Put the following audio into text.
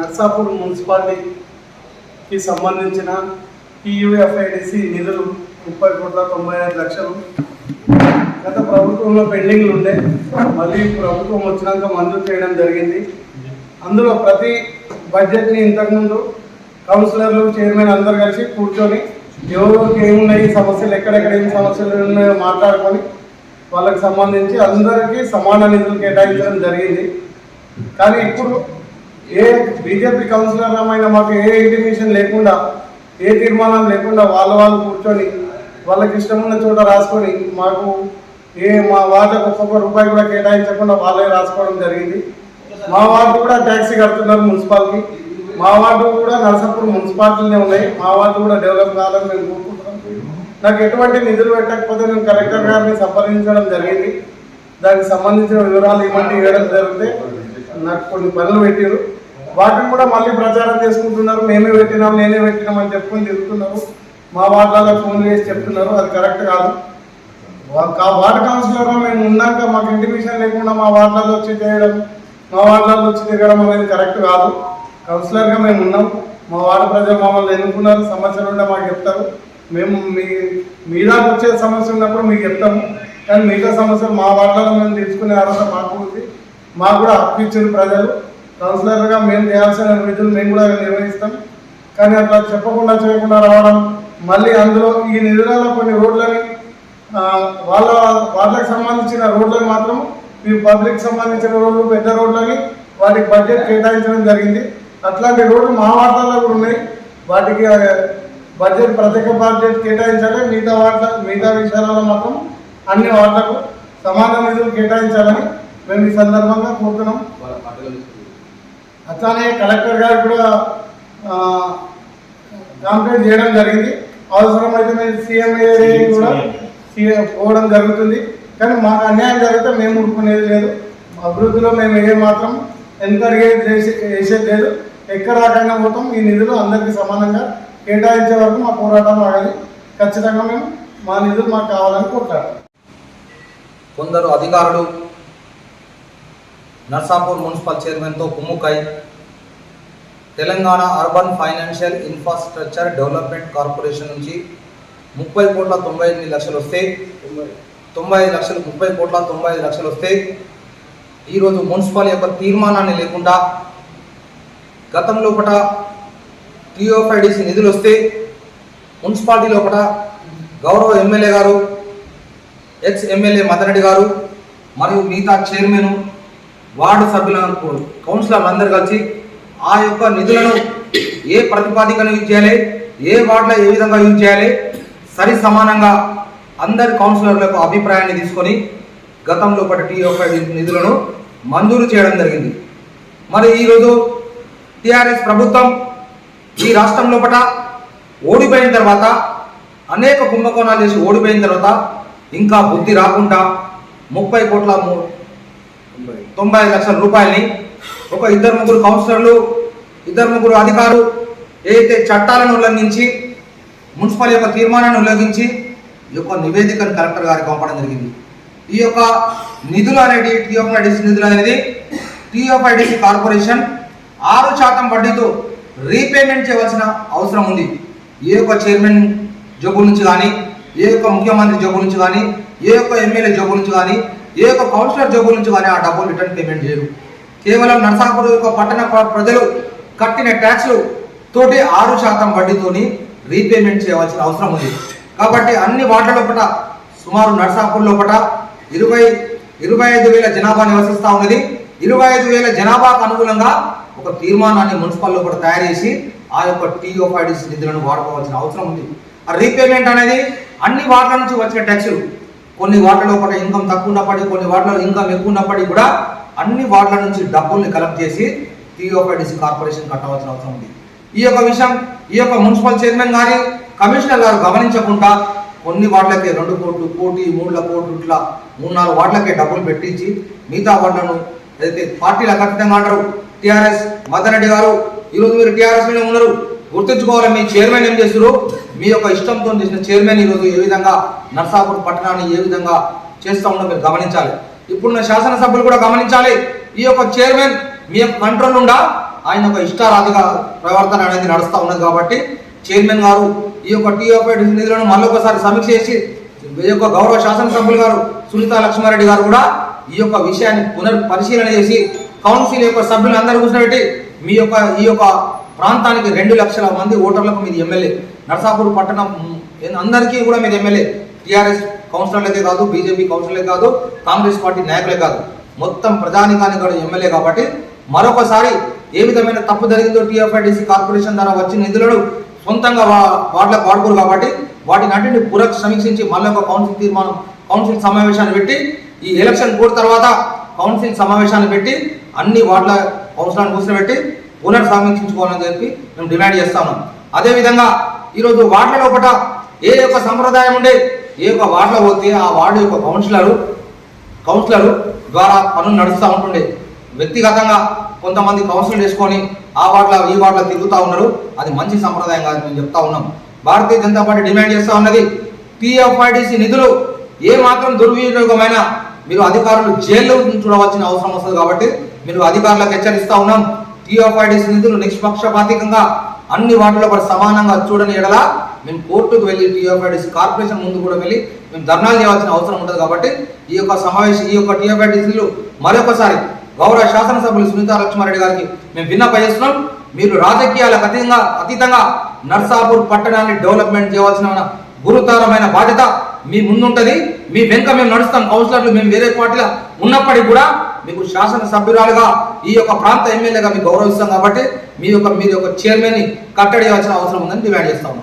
నర్సాపూర్ మున్సిపాలిటీకి సంబంధించిన పియుఎఫ్ఐడిసి నిధులు ముప్పై కోట్ల తొంభై ఐదు లక్షలు. గత ప్రభుత్వంలో పెండింగ్లు ఉండే మళ్ళీ ప్రభుత్వం వచ్చినాక మంజూరు చేయడం జరిగింది. అందులో ప్రతి బడ్జెట్ని ఇంతకుముందు కౌన్సిలర్లు చైర్మన్ అందరు కలిసి కూర్చొని ఎవరికి ఏమున్నాయి సమస్యలు ఎక్కడెక్కడ ఏం సమస్యలు ఉన్నాయో మాట్లాడుకొని వాళ్ళకి సంబంధించి అందరికీ సమాన నిధులు కేటాయించడం జరిగింది. కానీ ఇప్పుడు ఏ బీజేపీ కౌన్సిలర్ అయినా మాకు ఏ ఇంటిమేషన్ లేకుండా ఏ తీర్మానం లేకుండా వాళ్ళ వాళ్ళు కూర్చొని వాళ్ళకి ఇష్టమున్న చోట రాసుకొని మాకు ఏ మా వార్డుకు ఒక్కొక్క రూపాయి కూడా కేటాయించకుండా వాళ్ళే రాసుకోవడం జరిగింది. మా వార్డు కూడా ట్యాక్సీ కడుతున్నారు మున్సిపాలిటీ మా వార్డు కూడా నరసాపూర్ మున్సిపాలిటీనే ఉన్నాయి. మా వార్డు కూడా డెవలప్ కావాలని మేము కోరుకుంటున్నాం. నాకు ఎటువంటి నిధులు పెట్టకపోతే నేను కలెక్టర్ గారిని సంప్రదించడం జరిగింది. దానికి సంబంధించిన వివరాలు ఇవ్వండి ఇవ్వడం జరిగితే నాకు కొన్ని పనులు పెట్టారు. వాటిని కూడా మళ్ళీ ప్రచారం చేసుకుంటున్నారు. మేమే పెట్టినాం నేనే పెట్టినాం అని చెప్పుకొని తిరుగుతున్నారు. మా వార్డులలో ఫోన్ చేసి చెప్తున్నారు. అది కరెక్ట్ కాదు. వా- కా- వార్డు మేము ఉన్నాక మాకు ఇంటిమేషన్ లేకుండా మా వార్డులలో వచ్చి చేయడం మా వార్డులలో వచ్చి తిరగడం అనేది కరెక్ట్ కాదు. కౌన్సిలర్గా మేము ఉన్నాం. మా వార్డు ప్రజలు మమ్మల్ని ఎన్నుకున్నారు. సమస్యలు ఉంటే మాకు చెప్తారు. మేము మీ మీ దాకా వచ్చే సమస్య ఉన్నప్పుడు మీకు చెప్తాము. కానీ మిగతా సమస్యలు మా వార్డులలో మేము తీసుకునే అర్హత మాకు ఉంది. మాకు కూడా హక్కు ఇచ్చిన ప్రజలు. కౌన్సిలర్గా మేము చేయాల్సిన విధులు మేము కూడా నిర్వహిస్తాం. కానీ అట్లా చెప్పకుండా చేయకుండా రావడం మళ్ళీ అందులో ఈ నిధులలో కొన్ని రోడ్లని వాళ్ళ వాళ్ళకి సంబంధించిన రోడ్లను మాత్రం ఈ పబ్లిక్ సంబంధించిన రోడ్లు పెద్ద రోడ్లని వాటికి బడ్జెట్ కేటాయించడం జరిగింది. అట్లాంటి రోడ్లు మా వార్తల్లో కూడా ఉన్నాయి. వాటికి బడ్జెట్ ప్రత్యేక బడ్జెట్ కేటాయించాలి. మిగతా వార్త మిగతా విషయాలలో మాత్రం అన్ని వార్తలకు సమాన నిధులు కేటాయించాలని మేము ఈ సందర్భంగా కోరుతున్నాం. అట్లానే కలెక్టర్ గారు కూడా ఆ, కంప్లైంట్ చేయడం జరిగింది. అవసరమైతే మేము సీఎం కూడా సీఎం. పోవడం జరుగుతుంది. కానీ మాకు అన్యాయం జరిగితే మేము ఊరుకునేది లేదు. అభివృద్ధిలో మేము ఏ మాత్రం ఎంకరేజ్ చేసి చేసేది లేదు. ఎక్కడ రకంగా పోతాం. ఈ నిధులు అందరికీ సమానంగా కేటాయించే వరకు మా పోరాటం ఆగాలి ఖచ్చితంగా మేము మా నిధులు మాకు కావాలని కోరుతారు కొందరు అధికారులు నర్సాపూర్ మున్సిపల్ చైర్మన్తో కుమ్ముకై Telangana urban financial infrastructure development corporation నుంచి ముప్పై కోట్ల తొంభై ఎనిమిది లక్షలు వస్తే తొంభై ఐదు లక్షలు ముప్పై కోట్ల తొంభై ఐదు లక్షలు వస్తే ఈరోజు మున్సిపల్ యొక్క తీర్మానాన్ని లేకుండా గతం లోపల టీఓఫైడిసి నిధులు వస్తే మున్సిపాలిటీ లోపల గౌరవ ఎమ్మెల్యే గారు ఎక్స్ ఎమ్మెల్యే మదనరెడ్డి గారు మరియు మిగతా చైర్మన్ వార్డు సభ్యుల కౌన్సిలర్లు అందరు కలిసి ఆ యొక్క నిధులను ఏ ప్రతిపాదికను యూజ్ చేయాలి? ఏ వార్డులో ఏ విధంగా యూజ్ చేయాలి? సరి సమానంగా అందరి కౌన్సిలర్ల యొక్క అభిప్రాయాన్ని తీసుకొని గతంలో టీ టీఓఫై నిధులను మంజూరు చేయడం జరిగింది. మరి ఈరోజు టీఆర్ఎస్ ప్రభుత్వం ఈ రాష్ట్రం లోపల ఓడిపోయిన తర్వాత అనేక కుంభకోణాలు చేసి ఓడిపోయిన తర్వాత ఇంకా బుద్ధి రాకుండా ముప్పై కోట్ల తొంభై ఐదు లక్షల రూపాయలని ఒక ఇద్దరు ముగ్గురు కౌన్సిలర్లు ఇద్దరు ముగ్గురు అధికారులు ఏదైతే చట్టాలను ఉల్లంఘించి మున్సిపల్ యొక్క తీర్మానాన్ని ఉల్లంఘించి ఈ యొక్క నివేదికను కలెక్టర్ గారికి పంపడం జరిగింది. ఈ యొక్క నిధులు అనేది టీఎఫ్ఐడిసి నిధులు అనేది టీఎఫ్ఐడిసి కార్పొరేషన్ ఆరు శాతం వడ్డీతో రీపేమెంట్ చేయవలసిన అవసరం ఉంది. ఏ యొక్క చైర్మన్ జబ్బు నుంచి కానీ ఏ యొక్క ముఖ్యమంత్రి జబ్బు నుంచి కానీ ఏ యొక్క ఎమ్మెల్యే జబ్బు నుంచి కానీ ఏ యొక్క కౌన్సిలర్ జబ్బు నుంచి కానీ ఆ డబ్బులు రిటర్న్ పేమెంట్ చేయరు. కేవలం నరసాపురం యొక్క పట్టణ ప్రజలు కట్టిన ట్యాక్స్లు తోటి ఆరు శాతం వడ్డీతోని రీపేమెంట్ చేయవలసిన అవసరం ఉంది. కాబట్టి అన్ని వార్డుల లోపల సుమారు నర్సాపూర్ లోపల ఇరవై ఇరవై ఐదు వేల జనాభా నివసిస్తూ ఉన్నది. ఇరవై ఐదు వేల జనాభాకు అనుగుణంగా ఒక తీర్మానాన్ని మున్సిపల్ లోపల తయారు చేసి ఆ యొక్క టీఓఫైడిస్ నిధులను వాడుకోవాల్సిన అవసరం ఉంది. ఆ రీపేమెంట్ అనేది అన్ని వార్డుల నుంచి వచ్చిన ట్యాక్సులు. కొన్ని వార్డుల ఒకటి ఇన్కమ్ తక్కువ ఉన్నప్పటికీ కొన్ని వార్డులలో ఇన్కమ్ ఎక్కువ ఉన్నప్పటికీ కూడా అన్ని వార్డుల నుంచి డబ్బుల్ని కలెక్ట్ చేసి టీఓపైడిసి కార్పొరేషన్ కట్టవలసిన అవసరం ఉంది. ఈ యొక్క విషయం ఈ యొక్క మున్సిపల్ చైర్మన్ గారి కమిషనర్ గారు గమనించకుండా కొన్ని వార్డులకే రెండు కోట్లు కోటి మూడుల కోట్లు ఇట్లా మూడు నాలుగు వార్డులకే డబ్బులు పెట్టించి మిగతా వార్డులను ఏదైతే పార్టీల ఖచ్చితంగా అంటారు టిఆర్ఎస్ మదన్ రెడ్డి గారు ఈరోజు మీరు టిఆర్ఎస్ మీద ఉన్నారు గుర్తుంచుకోవాలి మీ చైర్మన్ ఏం చేస్తారు మీ యొక్క ఇష్టంతో చేసిన చైర్మన్ ఈరోజు ఏ విధంగా నర్సాపూర్ పట్టణాన్ని ఏ విధంగా చేస్తా ఉండో మీరు గమనించాలి. ఇప్పుడున్న శాసనసభ్యులు కూడా గమనించాలి. ఈ యొక్క చైర్మన్ మీ యొక్క కంట్రోల్ ఉండా? ఆయన ఒక ఇష్టారాధగా ప్రవర్తన అనేది నడుస్తూ ఉన్నది కాబట్టి చైర్మన్ గారు ఈ యొక్క టీఓపీ నిధులను మళ్ళొకసారి సమీక్ష చేసి ఈ యొక్క గౌరవ శాసనసభ్యులు గారు సునీత లక్ష్మారెడ్డి గారు కూడా ఈ యొక్క విషయాన్ని పునర్ పరిశీలన చేసి కౌన్సిల్ యొక్క సభ్యులందరూ కూర్చోబెట్టి మీ యొక్క ఈ యొక్క ప్రాంతానికి రెండు లక్షల మంది ఓటర్లకు మీది ఎమ్మెల్యే. నర్సాపూర్ పట్టణం అందరికీ కూడా మీది ఎమ్మెల్యే. టీఆర్ఎస్ కౌన్సిలర్లకే కాదు బీజేపీ కౌన్సిలర్లే కాదు కాంగ్రెస్ పార్టీ నాయకులే కాదు. మొత్తం ప్రజానికానికి కూడా ఎమ్మెల్యే కాబట్టి మరొకసారి ఏ విధమైన తప్పు జరిగిందో టీఎఫ్ఐడిసి కార్పొరేషన్ ద్వారా వచ్చిన నిధులను సొంతంగా వాటిలో వాటిలకు వాడుకోరు కాబట్టి వాటిని అన్నింటిని పురక్ సమీక్షించి మళ్ళీ ఒక కౌన్సిల్ తీర్మానం కౌన్సిల్ సమావేశాన్ని పెట్టి ఈ ఎలక్షన్ కోడ్ తర్వాత కౌన్సిల్ సమావేశాన్ని పెట్టి అన్ని వార్డుల కౌన్సిలాన్ని కూర్చోబెట్టి పునర్ సమీక్షించుకోవాలని చెప్పి మేము డిమాండ్ చేస్తాము. అదేవిధంగా ఈరోజు వార్డుల లోపల ఏ యొక్క సంప్రదాయం ఉండే ఏ యొక్క వార్డులో పోతే ఆ వార్డు యొక్క కౌన్సిలరు కౌన్సిలరు ద్వారా పనులు నడుస్తూ ఉంటుండే. వ్యక్తిగతంగా కొంతమంది కౌన్సిల్ చేసుకొని ఆ వార్డులో ఈ వార్డులో తిరుగుతూ ఉన్నారు. అది మంచి సంప్రదాయం కాదు మేము చెప్తా ఉన్నాం. భారతీయ జనతా పార్టీ డిమాండ్ చేస్తూ ఉన్నది పిఎఫ్ఐడిసి నిధులు ఏ మాత్రం దుర్వినియోగమైన మీరు అధికారులు జైల్లో చూడవలసిన అవసరం వస్తుంది కాబట్టి మీరు అధికారులకు హెచ్చరిస్తూ ఉన్నాం. టీఎఫ్ఐడిసి నిధులు నిష్పక్షపాతికంగా అన్ని వాటిలో కూడా సమానంగా చూడని ఎడల మేము కోర్టుకు వెళ్ళి టీఎఫ్ఐడిసి కార్పొరేషన్ ముందు కూడా వెళ్ళి మేము ధర్నాలు చేయాల్సిన అవసరం ఉంటుంది కాబట్టి ఈ యొక్క సమావేశం ఈ యొక్క టీఎఫ్ఐడిసిలు మరొకసారి గౌరవ శాసనసభ్యులు సునీతా లక్ష్మారెడ్డి గారికి మేము విన్నప చేస్తున్నాం. మీరు రాజకీయాలకు అతీతంగా అతీతంగా నర్సాపూర్ పట్టణాన్ని డెవలప్మెంట్ చేయవలసిన గురుతరమైన బాధ్యత మీ ముందుంటది. మీ వెనుక మేము నడుస్తాం. కౌన్సిలర్లు మేము వేరే పార్టీలో ఉన్నప్పటికీ కూడా మీకు శాసన సభ్యురాలుగా ఈ యొక్క ప్రాంత ఎమ్మెల్యేగా మీకు గౌరవిస్తాం కాబట్టి మీ యొక్క మీరు యొక్క చైర్మన్ని కట్టడి అవసరం ఉందని డిమాండ్ చేస్తాము